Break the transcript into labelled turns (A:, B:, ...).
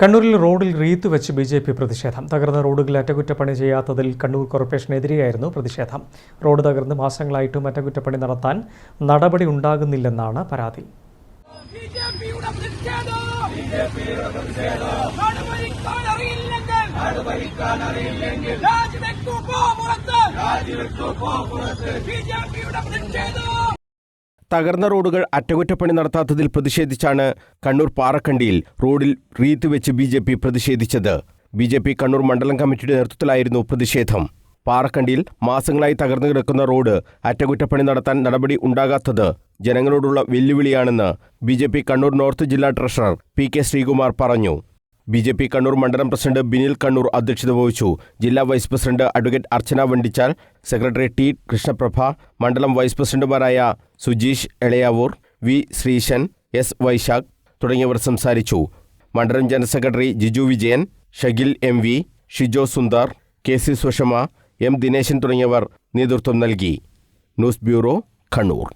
A: കണ്ണൂരിൽ റോഡിൽ റീത്ത് വെച്ച് ബി ജെ പി പ്രതിഷേധം. തകർന്ന റോഡുകൾ അറ്റകുറ്റപ്പണി ചെയ്യാത്തതിൽ കണ്ണൂർ കോർപ്പറേഷനെതിരെയായിരുന്നു പ്രതിഷേധം. റോഡ് തകർന്ന് മാസങ്ങളായിട്ടും അറ്റകുറ്റപ്പണി നടത്താൻ നടപടി ഉണ്ടാകുന്നില്ലെന്നാണ് പരാതി.
B: ബിജെപിയുടെ പ്രതിഷേധം. നടപടിക്കാൻ അറിയില്ലെങ്കിൽ. നടപടിക്കാൻ അറിയില്ലെങ്കിൽ. രാജിവെക്കൂ പോ പുറത്ത്. രാജിവെക്കൂ പോ പുറത്ത്. ബിജെപിയുടെ പ്രതിഷേധം.
C: തകർന്ന റോഡുകൾ അറ്റകുറ്റപ്പണി നടത്താത്തതിൽ പ്രതിഷേധിച്ചാണ് കണ്ണൂർ പാറക്കണ്ടിയിൽ റോഡിൽ റീത്ത് വെച്ച് ബി ജെ പി പ്രതിഷേധിച്ചത്. ബി ജെ പി കണ്ണൂർ മണ്ഡലം കമ്മിറ്റിയുടെ നേതൃത്വത്തിലായിരുന്നു പ്രതിഷേധം. പാറക്കണ്ടിയിൽ മാസങ്ങളായി തകർന്നു കിടക്കുന്ന റോഡ് അറ്റകുറ്റപ്പണി നടത്താൻ നടപടി ഉണ്ടാകാത്തത് ജനങ്ങളോടുള്ള വെല്ലുവിളിയാണെന്ന് ബി കണ്ണൂർ നോർത്ത് ജില്ലാ ട്രഷറർ പി കെ ശ്രീകുമാർ പറഞ്ഞു. ബി ജെ പി കണ്ണൂർ മണ്ഡലം പ്രസിഡന്റ് ബിനിൽ കണ്ണൂർ അധ്യക്ഷത വഹിച്ചു. ജില്ലാ vice president advocate Archana Vandichal secretary T Krishnaprabha മണ്ഡലം വൈസ് പ്രസിഡന്റുമാരായ സുജീഷ് എളയാവൂർ വി ശ്രീശൻ എസ് വൈശാഖ് തുടങ്ങിയവർ സംസാരിച്ചു. മണ്ഡലം general secretary Jiju Vijayan Shagil M V Shijo Sundar K C Sushama M Dineshan തുടങ്ങിയവർ നേതൃത്വം നൽകി. News bureau Kannur.